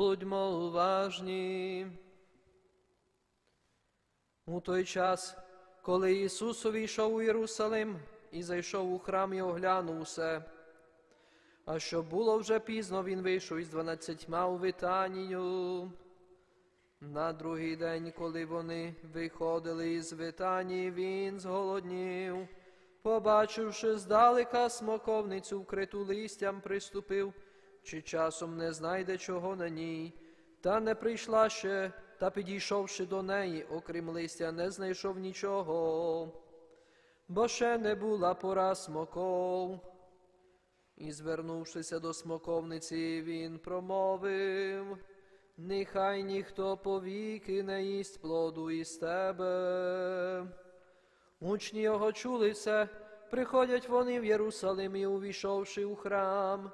Будьмо уважні. У той час, коли Ісус увійшов у Єрусалим і зайшов у храм і оглянув усе. А що було вже пізно, він вийшов із дванадцятьма у Витанію. На другий день, коли вони виходили із Витанії, він зголоднів. Побачивши здалека смоковницю, вкриту листям, приступив, чи часом не знайде чого на ній. Та не прийшла ще, та підійшовши до неї, окрім листя, не знайшов нічого, бо ще не була пора смоков. І, звернувшися до смоковниці, він промовив, нехай ніхто повіки не їсть плоду із тебе. Учні його чули це, приходять вони в Єрусалим і, увійшовши у храм.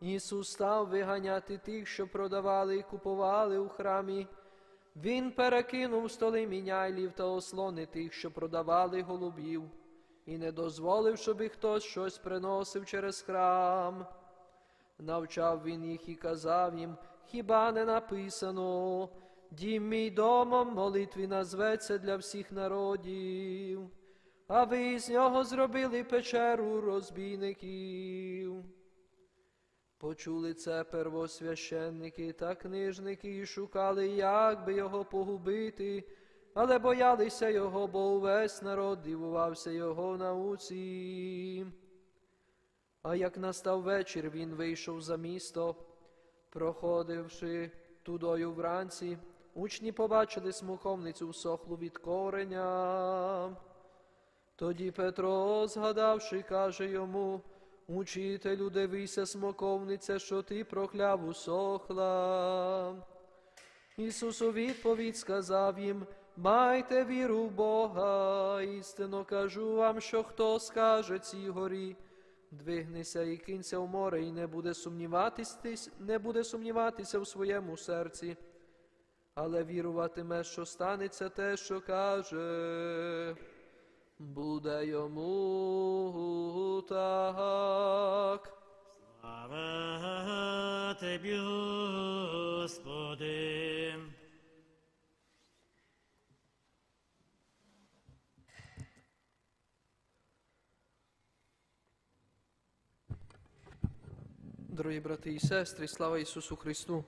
Ісус став виганяти тих, що продавали і купували у храмі. Він перекинув столи міняйлів та ослони тих, що продавали голубів, і не дозволив, щоб хтось щось приносив через храм. Навчав він їх і казав їм, хіба не написано, дім мій домом молитві назветься для всіх народів, а ви з нього зробили печеру розбійників. Почули це первосвященники та книжники і шукали, як би його погубити, але боялися його, бо увесь народ дивувався його науці. А як настав вечір, він вийшов за місто, проходивши тудою вранці, учні побачили смоковницю всохлу від кореня. Тоді Петро, згадавши, каже йому, Учителю, дивися, смоковниця, що ти прокляв усохла. Ісус у відповідь сказав їм, майте віру в Бога, істинно кажу вам, що хто скаже цій горі, двигнися і кинься в море, і не буде сумніватись, не буде сумніватися в своєму серці, але віруватиме, що станеться те, що каже. Буде йому так. Тобі, Господи. Дорогі брати і сестри, слава Ісусу Христу.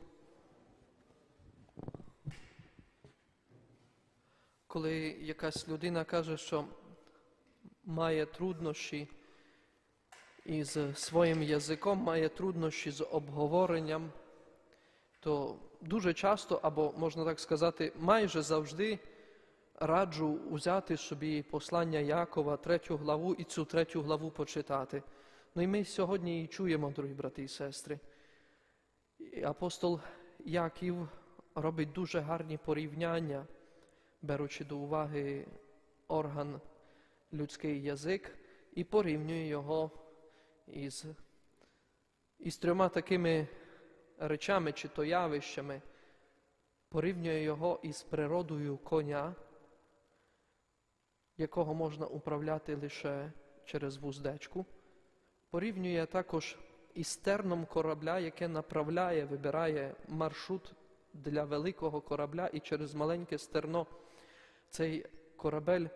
Коли якась людина каже, що має труднощі із своїм язиком, має труднощі з обговоренням, то дуже часто, або можна так сказати, майже завжди раджу взяти собі послання Якова, третю главу, і цю третю главу почитати. Ну і ми сьогодні її чуємо, дорогі брати і сестри. І Апостол Яків робить дуже гарні порівняння, беручи до уваги орган людський язик і порівнює його із, із трьома такими речами чи то явищами, порівнює його із природою коня, якого можна управляти лише через вуздечку, порівнює також із терном корабля, яке направляє, вибирає маршрут для великого корабля, і через маленьке стерно цей корабель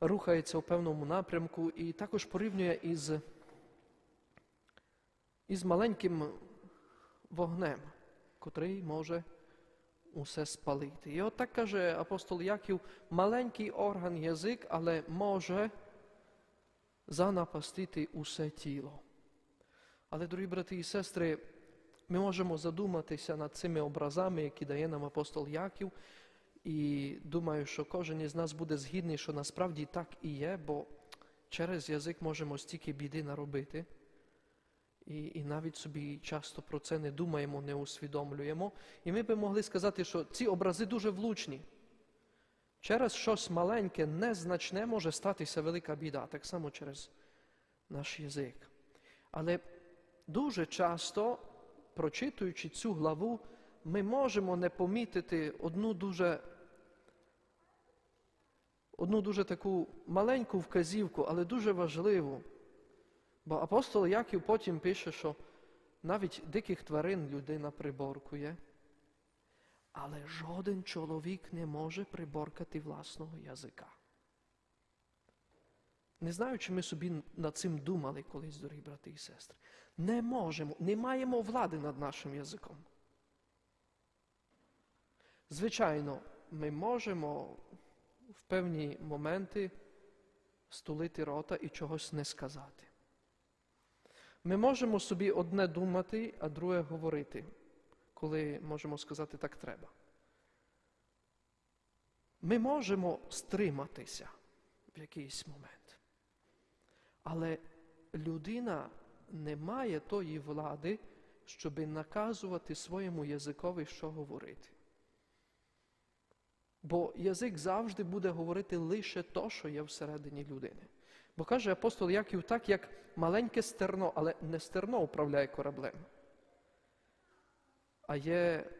рухається у певному напрямку, і також порівнює із, із маленьким вогнем, котрий може усе спалити. І от так каже апостол Яків, маленький орган язик, але може занапастити усе тіло. Але, дорогі брати і сестри, ми можемо задуматися над цими образами, які дає нам апостол Яків, і думаю, що кожен із нас буде згідний, що насправді так і є, бо через язик можемо стільки біди наробити. І, і навіть собі часто про це не думаємо, не усвідомлюємо. І ми би могли сказати, що ці образи дуже влучні. Через щось маленьке, незначне може статися велика біда, так само через наш язик. Але дуже часто, прочитуючи цю главу, ми можемо не помітити одну дуже, одну дуже таку маленьку вказівку, але дуже важливу. Бо апостол Яків потім пише, що навіть диких тварин людина приборкує, але жоден чоловік не може приборкати власного язика. Не знаю, чи ми собі над цим думали колись, дорогі брати і сестри. Не можемо, не маємо влади над нашим язиком. Звичайно, ми можемо в певні моменти стулити рота і чогось не сказати. Ми можемо собі одне думати, а друге говорити, коли можемо сказати так треба. Ми можемо стриматися в якийсь момент. Але людина не має тої влади, щоб наказувати своєму язикові, що говорити. Бо язик завжди буде говорити лише то, що є всередині людини. Бо каже апостол Яків так, як маленьке стерно, але не стерно управляє кораблем. А є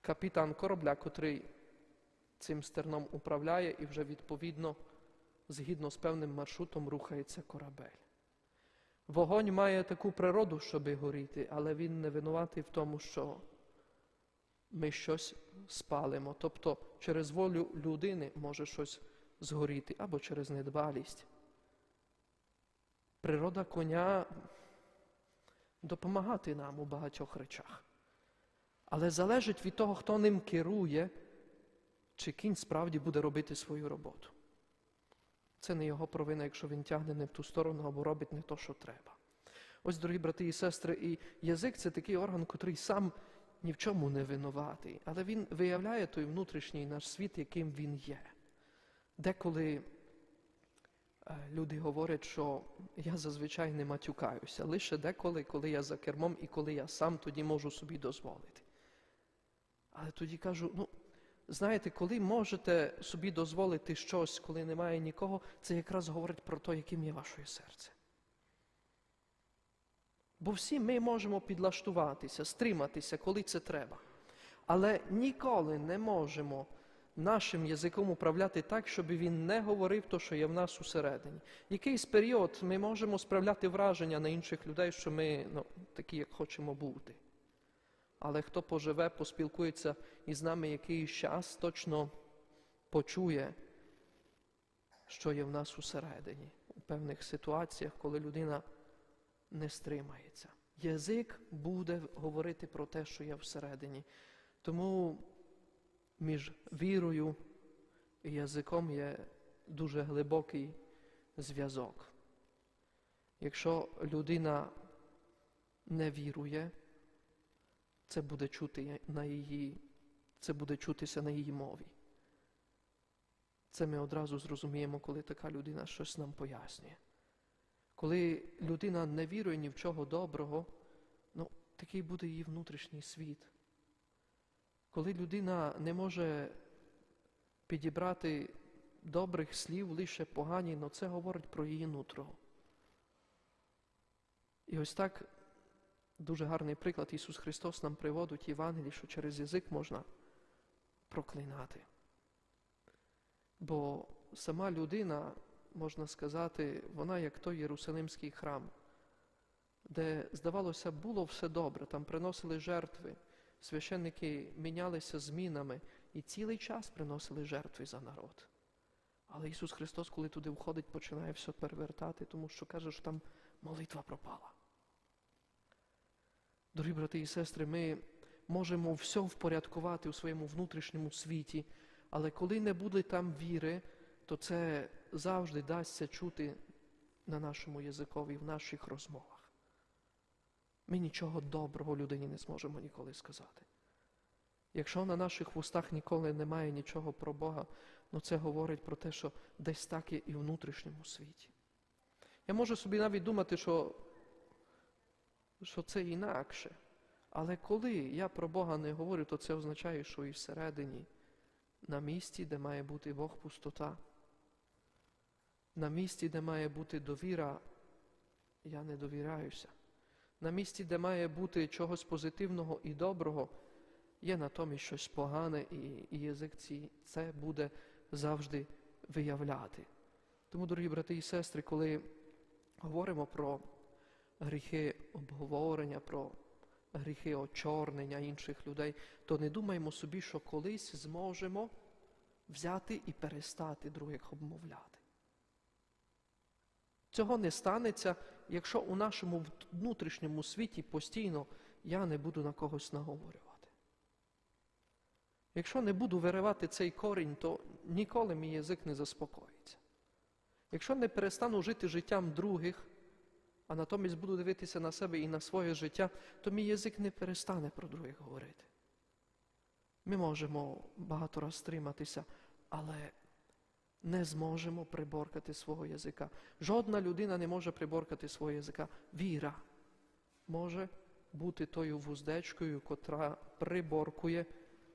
капітан корабля, котрий цим стерном управляє і вже відповідно, згідно з певним маршрутом, рухається корабель. Вогонь має таку природу, щоби горіти, але він не винуватий в тому, що ми щось спалимо. Тобто через волю людини може щось згоріти або через недбалість. Природа коня допомагати нам у багатьох речах. Але залежить від того, хто ним керує, чи кінь справді буде робити свою роботу. Це не його провина, якщо він тягне не в ту сторону або робить не то, що треба. Ось, дорогі брати і сестри, і язик це такий орган, котрий сам ні в чому не винуватий, але він виявляє той внутрішній наш світ, яким він є. Деколи е, люди говорять, що я зазвичай не матюкаюся, лише деколи, коли я за кермом і коли я сам тоді можу собі дозволити. Але тоді кажу, ну, знаєте, коли можете собі дозволити щось, коли немає нікого, це якраз говорить про те, яким є ваше серце. Бо всі ми можемо підлаштуватися, стриматися, коли це треба. Але ніколи не можемо нашим язиком управляти так, щоб він не говорив то, що є в нас усередині. Якийсь період ми можемо справляти враження на інших людей, що ми ну, такі, як хочемо бути. Але хто поживе, поспілкується із нами якийсь час, точно почує, що є в нас усередині, у певних ситуаціях, коли людина не стримається. Язик буде говорити про те, що є всередині. Тому між вірою і язиком є дуже глибокий зв'язок. Якщо людина не вірує, це буде чути на її, це буде чутися на її мові. Це ми одразу зрозуміємо, коли така людина щось нам пояснює. Коли людина не вірує ні в чого доброго, ну, такий буде її внутрішній світ. Коли людина не може підібрати добрих слів, лише погані, ну це говорить про її нутро. І ось так дуже гарний приклад Ісус Христос нам приводить Євангелії, що через язик можна проклинати. Бо сама людина можна сказати, вона як той Єрусалимський храм, де, здавалося, було все добре, там приносили жертви, священники мінялися змінами і цілий час приносили жертви за народ. Але Ісус Христос, коли туди входить, починає все перевертати, тому що каже, що там молитва пропала. Дорогі брати і сестри, ми можемо все впорядкувати у своєму внутрішньому світі, але коли не буде там віри, то це завжди дасться чути на нашому язикові, в наших розмовах. Ми нічого доброго людині не зможемо ніколи сказати. Якщо на наших вустах ніколи немає нічого про Бога, ну це говорить про те, що десь так є і в внутрішньому світі. Я можу собі навіть думати, що, що це інакше. Але коли я про Бога не говорю, то це означає, що і всередині, на місці, де має бути Бог пустота, на місці, де має бути довіра, я не довіряюся. На місці, де має бути чогось позитивного і доброго, є натомість щось погане, і, язик ці, це буде завжди виявляти. Тому, дорогі брати і сестри, коли говоримо про гріхи обговорення, про гріхи очорнення інших людей, то не думаємо собі, що колись зможемо взяти і перестати других обмовляти. Цього не станеться, якщо у нашому внутрішньому світі постійно я не буду на когось наговорювати. Якщо не буду виривати цей корінь, то ніколи мій язик не заспокоїться. Якщо не перестану жити життям других, а натомість буду дивитися на себе і на своє життя, то мій язик не перестане про других говорити. Ми можемо багато раз стриматися, але не зможемо приборкати свого язика. Жодна людина не може приборкати свого язика. Віра може бути тою вуздечкою, котра приборкує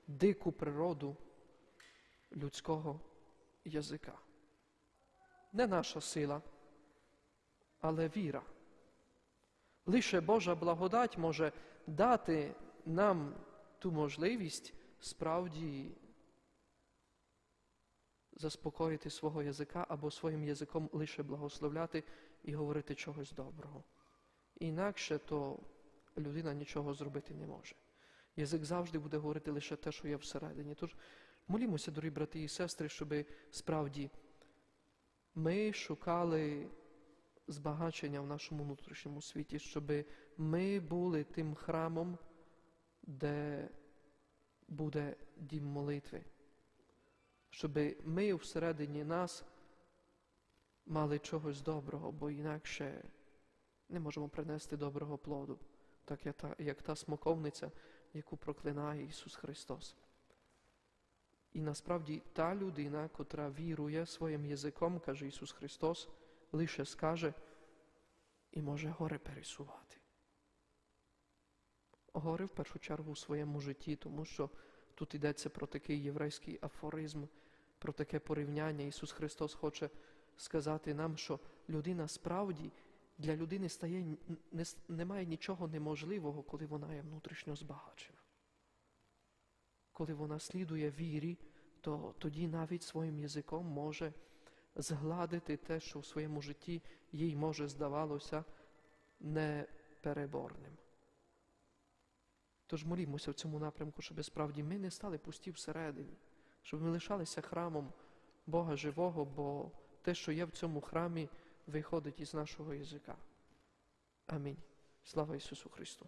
дику природу людського язика. Не наша сила, але віра. Лише Божа благодать може дати нам ту можливість справді заспокоїти свого язика або своїм язиком лише благословляти і говорити чогось доброго. Інакше то людина нічого зробити не може. Язик завжди буде говорити лише те, що є всередині. Тож молімося, дорогі брати і сестри, щоб справді ми шукали збагачення в нашому внутрішньому світі, щоб ми були тим храмом, де буде дім молитви, щоб ми всередині нас мали чогось доброго, бо інакше не можемо принести доброго плоду, так як та, смоковниця, яку проклинає Ісус Христос. І насправді та людина, котра вірує своїм язиком, каже Ісус Христос, лише скаже і може гори пересувати. Гори в першу чергу у своєму житті, тому що тут йдеться про такий єврейський афоризм, про таке порівняння. Ісус Христос хоче сказати нам, що людина справді для людини стає не, немає нічого неможливого, коли вона є внутрішньо збагачена. Коли вона слідує вірі, то тоді навіть своїм язиком може згладити те, що в своєму житті їй може здавалося непереборним. Тож молімося в цьому напрямку, щоб справді ми не стали пусті всередині, щоб ми лишалися храмом Бога живого, бо те, що є в цьому храмі, виходить із нашого язика. Амінь. Слава Ісусу Христу!